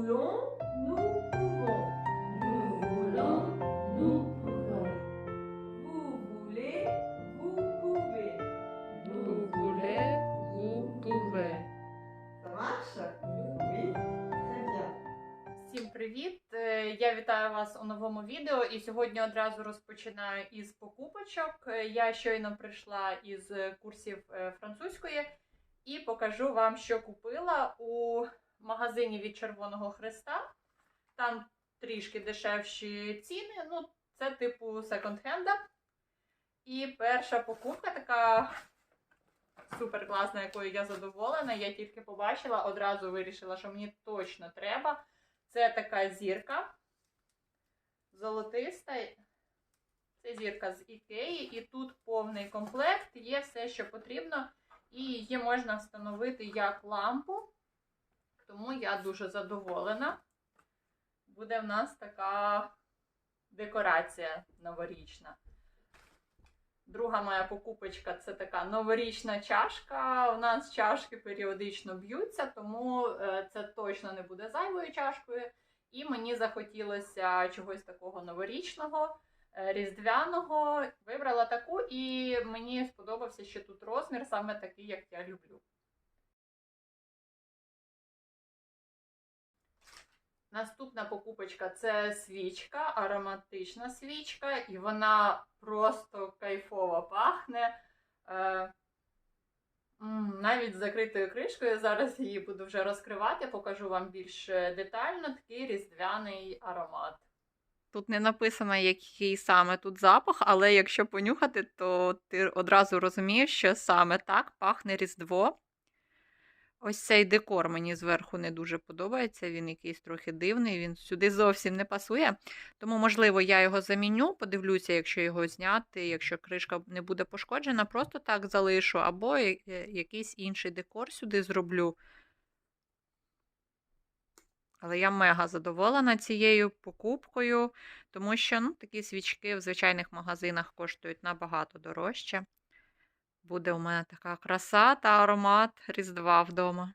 voulons, nous pouvons. Nous voulons, nous pouvons. Vous voulez, vous pouvez. Vous voulez, vous pouvez. Ça marche Oui. Très bien. Всім привіт! Е, Я вітаю вас у новому відео і сьогодні одразу розпочинаю із покупочок. Е, Я щойно прийшла із курсів е, французької і покажу вам, що купила у магазині від Червоного Хреста. Там трішки дешевші ціни. Ну, це типу секонд-хенда. І перша покупка така супер класна, якою я задоволена. Я тільки побачила, одразу вирішила, що мені точно треба. Це така зірка золотиста. Це зірка з Ікеї, і тут повний комплект, є все, що потрібно, і її можна встановити як лампу. Тому я дуже задоволена. Буде в нас така декорація новорічна. Друга моя покупочка це така новорічна чашка. У нас чашки періодично б'ються, тому е, це точно не буде зайвою чашкою. І мені захотілося чогось такого новорічного, е, різдвяного. Вибрала таку, і мені сподобався ще тут розмір, саме такий, як я люблю. Наступна покупочка це свічка, ароматична свічка, і вона просто кайфово пахне. Е, навіть з закритою кришкою. Зараз її буду вже розкривати, покажу вам більш е, детально такий різдвяний аромат. Тут не написано, який саме тут запах, але якщо понюхати, то ти одразу розумієш, що саме так пахне Різдво. Ось цей декор мені зверху не дуже подобається. Він якийсь трохи дивний, він сюди зовсім не пасує. Тому, можливо, я його заміню, подивлюся, якщо його зняти, якщо кришка не буде пошкоджена, просто так залишу, або якийсь інший декор сюди зроблю. Але я мега задоволена цією покупкою, тому що ну, такі свічки в звичайних магазинах коштують набагато дорожче. Буде у мене така краса та аромат Різдва вдома.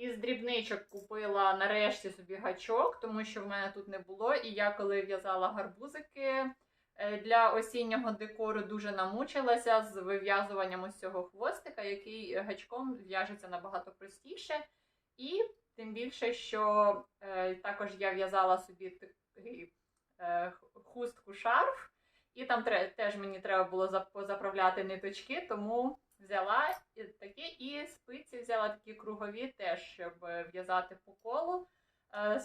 Із дрібничок купила нарешті собі гачок, тому що в мене тут не було. І я, коли в'язала гарбузики е, для осіннього декору, дуже намучилася з вив'язуванням ось цього хвостика, який гачком в'яжеться набагато простіше. І тим більше, що е, також я в'язала собі такий е, хустку шарф. І там теж мені треба було позаправляти ниточки, тому взяла такі і спиці взяла такі кругові теж, щоб в'язати по колу. Е,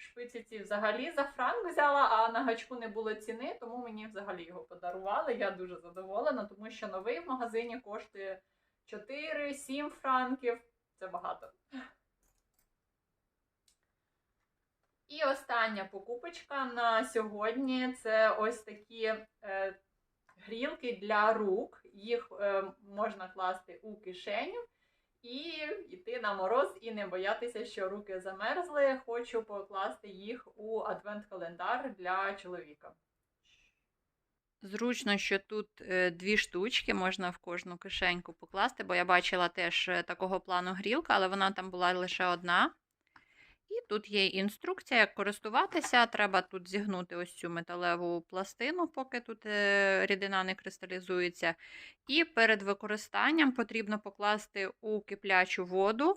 Шпиці ці взагалі за франк взяла, а на гачку не було ціни, тому мені взагалі його подарували. Я дуже задоволена, тому що новий в магазині коштує 4-7 франків. Це багато. І остання покупочка на сьогодні це ось такі е, грілки для рук. Їх е, можна класти у кишеню і йти на мороз і не боятися, що руки замерзли. Хочу покласти їх у адвент-календар для чоловіка. Зручно, що тут е, дві штучки можна в кожну кишеньку покласти, бо я бачила теж такого плану грілка, але вона там була лише одна. І тут є інструкція, як користуватися. Треба тут зігнути ось цю металеву пластину, поки тут е, рідина не кристалізується. І перед використанням потрібно покласти у киплячу воду,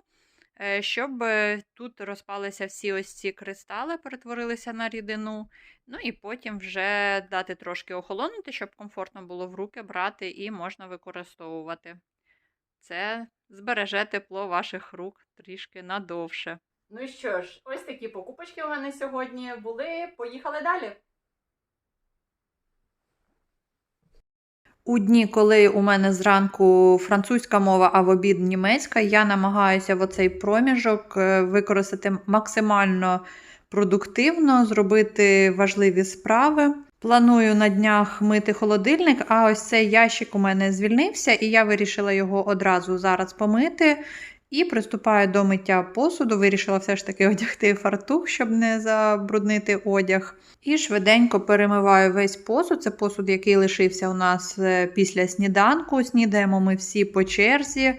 е, щоб е, тут розпалися всі ось ці кристали, перетворилися на рідину. Ну і потім вже дати трошки охолонути, щоб комфортно було в руки брати і можна використовувати. Це збереже тепло ваших рук трішки надовше. Ну що ж, ось такі покупочки у мене сьогодні були. Поїхали далі. У дні, коли у мене зранку французька мова, а в обід німецька, я намагаюся в оцей проміжок е, використати максимально продуктивно, зробити важливі справи. Планую на днях мити холодильник, а ось цей ящик у мене звільнився, і я вирішила його одразу зараз помити. І приступаю до миття посуду. Вирішила все ж таки одягти фартух, щоб не забруднити одяг. І швиденько перемиваю весь посуд. Це посуд, який лишився у нас е, після сніданку. Снідаємо ми всі по черзі.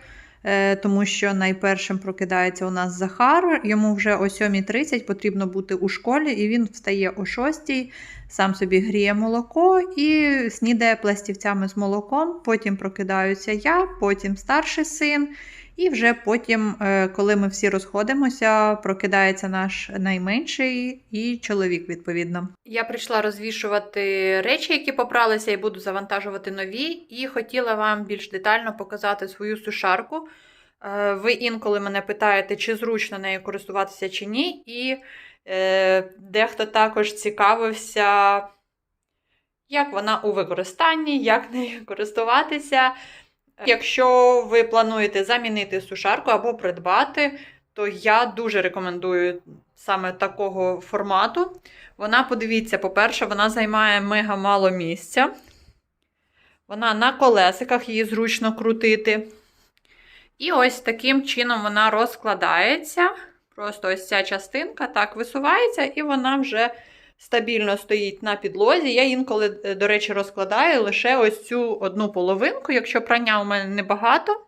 е, тому що найпершим прокидається у нас Захар. Йому вже о 7.30 потрібно бути у школі, і він встає о 6.00, сам собі гріє молоко і снідає пластівцями з молоком. Потім прокидаюся я, потім старший син. І вже потім, е, коли ми всі розходимося, прокидається наш найменший і чоловік, відповідно. Я прийшла розвішувати речі, які попралися, і буду завантажувати нові. І хотіла вам більш детально показати свою сушарку. Е, Ви інколи мене питаєте, чи зручно нею користуватися чи ні. І е, дехто також цікавився, як вона у використанні, як нею користуватися. Якщо ви плануєте замінити сушарку або придбати, то я дуже рекомендую саме такого формату. Вона, подивіться, по-перше, вона займає мега мало місця. Вона на колесиках, її зручно крутити. І ось таким чином вона розкладається. Просто ось ця частинка так висувається, і вона вже стабільно стоїть на підлозі. Я інколи, е, до речі, розкладаю лише ось цю одну половинку, якщо прання у мене небагато.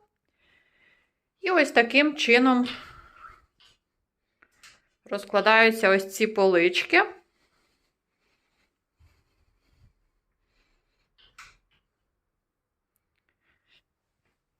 І ось таким чином розкладаються ось ці полички.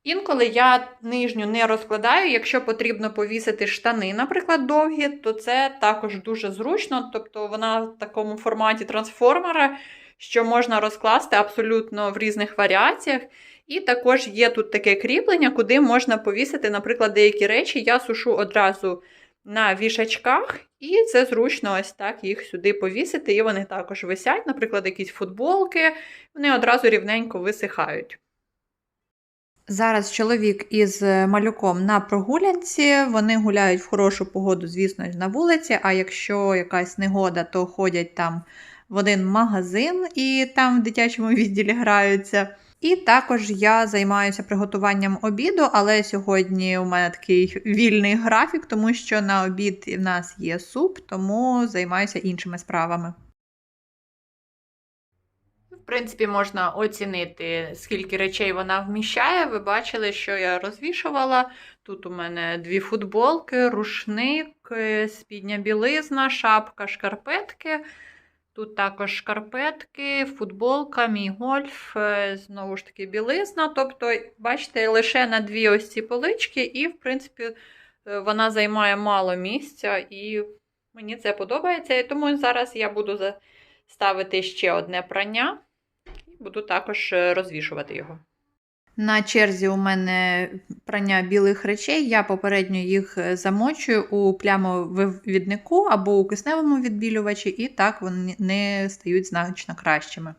Інколи я нижню не розкладаю, якщо потрібно повісити штани, наприклад, довгі, то це також дуже зручно, тобто вона в такому форматі трансформера, що можна розкласти абсолютно в різних варіаціях. І також є тут таке кріплення, куди можна повісити, наприклад, деякі речі. Я сушу одразу на вішачках, і це зручно ось так їх сюди повісити. І вони також висять, наприклад, якісь футболки, вони одразу рівненько висихають. Зараз чоловік із малюком на прогулянці. Вони гуляють в хорошу погоду, звісно, на вулиці. А якщо якась негода, то ходять там в один магазин і там в дитячому відділі граються. І також я займаюся приготуванням обіду, але сьогодні у мене такий вільний графік, тому що на обід в нас є суп, тому займаюся іншими справами. В принципі, можна оцінити, скільки речей вона вміщає. Ви бачили, що я розвішувала. Тут у мене дві футболки, рушник, е, спідня білизна, шапка, шкарпетки. Тут також шкарпетки, футболка, мій гольф, е, знову ж таки, білизна. Тобто, бачите, лише на дві ось ці полички, і, в принципі, е, вона займає мало місця, і мені це подобається. І тому зараз я буду ставити ще одне прання буду також е, розвішувати його. На черзі у мене прання білих речей. Я попередньо їх е, замочую у плямовивіднику або у кисневому відбілювачі, і так вони стають значно кращими.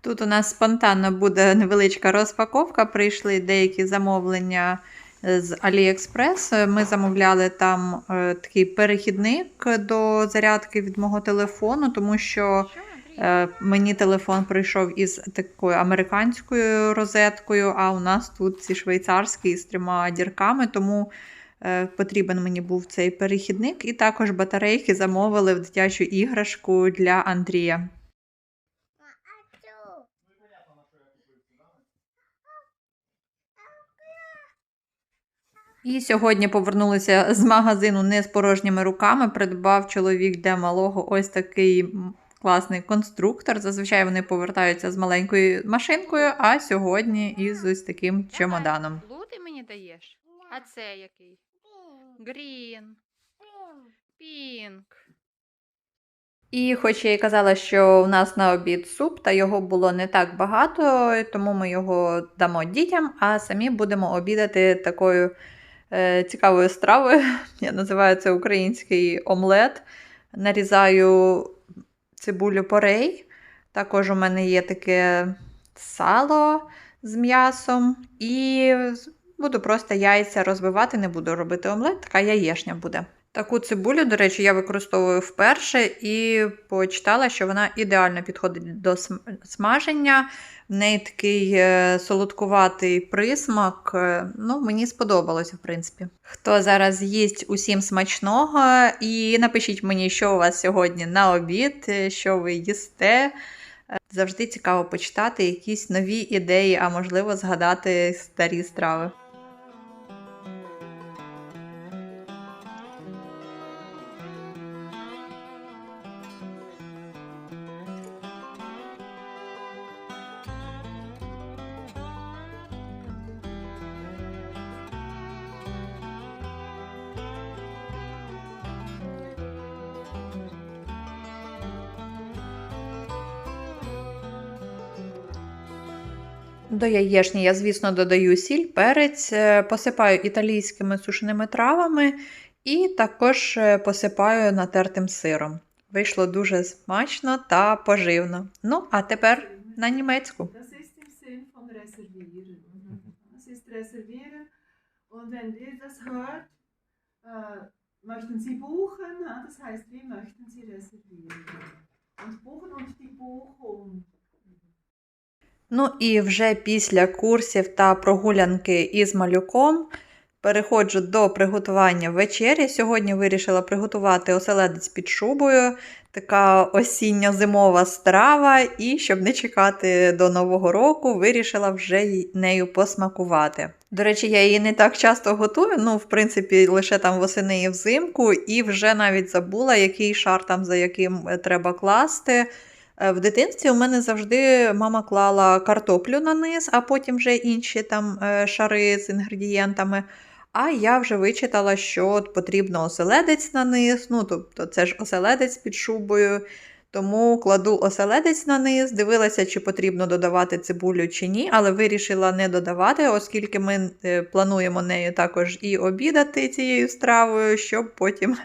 Тут у нас спонтанно буде невеличка розпаковка. Прийшли деякі замовлення е, з AliExpress. Ми замовляли там такий перехідник до зарядки від мого телефону, тому що Мені телефон прийшов із такою американською розеткою, а у нас тут ці швейцарські з трьома дірками, тому е, потрібен мені був цей перехідник. І також батарейки замовили в дитячу іграшку для Андрія. І сьогодні повернулися з магазину не з порожніми руками. Придбав чоловік для малого ось такий класний конструктор. Зазвичай вони повертаються з маленькою машинкою, а сьогодні із ось таким чемоданом. Ти мені даєш? А це який? Грін. Пінк. І хоч я й казала, що у нас на обід суп, та його було не так багато, тому ми його дамо дітям, а самі будемо обідати такою е, цікавою стравою. Я називаю це український омлет. Нарізаю цибулю порей. Також у мене є таке сало з м'ясом. І буду просто яйця розбивати, не буду робити омлет, така яєшня буде. Таку цибулю, до речі, я використовую вперше і почитала, що вона ідеально підходить до смаження. В неї такий е, солодкуватий присмак. Е, Ну, мені сподобалося, в принципі. Хто зараз їсть усім смачного, і напишіть мені, що у вас сьогодні на обід, е, що ви їсте. Завжди цікаво почитати якісь нові ідеї, а можливо згадати старі страви. До яєшні я, звісно, додаю сіль, перець, е, посипаю італійськими сушеними травами і також е, посипаю натертим сиром. Вийшло дуже смачно та поживно. Ну, а тепер на німецьку. Und wenn ihr das hört, äh, möchten Sie buchen, das heißt, wie möchten Sie reservieren? Und buchen und die Buchung. Ну і вже після курсів та прогулянки із малюком переходжу до приготування вечері. Сьогодні вирішила приготувати оселедець під шубою, така осінньо-зимова страва, і щоб не чекати до Нового року, вирішила вже нею посмакувати. До речі, я її не так часто готую, ну, в принципі, лише там восени і взимку, і вже навіть забула, який шар там за яким е, треба класти. Е, В дитинстві у мене завжди мама клала картоплю на низ, а потім вже інші там е, шари з інгредієнтами. А я вже вичитала, що от потрібно оселедець на низ. Ну, тобто це ж оселедець під шубою. Тому кладу оселедець на низ, дивилася, чи потрібно додавати цибулю чи ні, але вирішила не додавати, оскільки ми е, плануємо нею також і обідати цією стравою, щоб потім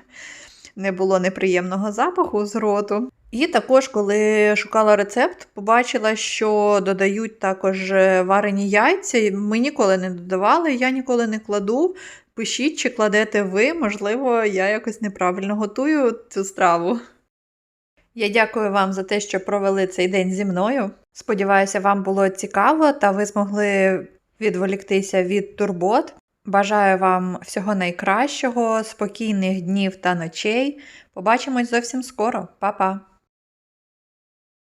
не було неприємного запаху з роту. І також, коли шукала рецепт, побачила, що додають також е, варені яйця. Ми ніколи не додавали, я ніколи не кладу. Пишіть, чи кладете ви, можливо, я якось неправильно готую цю страву. Я дякую вам за те, що провели цей день зі мною. Сподіваюся, вам було цікаво та ви змогли відволіктися від турбот. Бажаю вам всього найкращого, спокійних днів та ночей. Побачимось зовсім скоро. Па-па!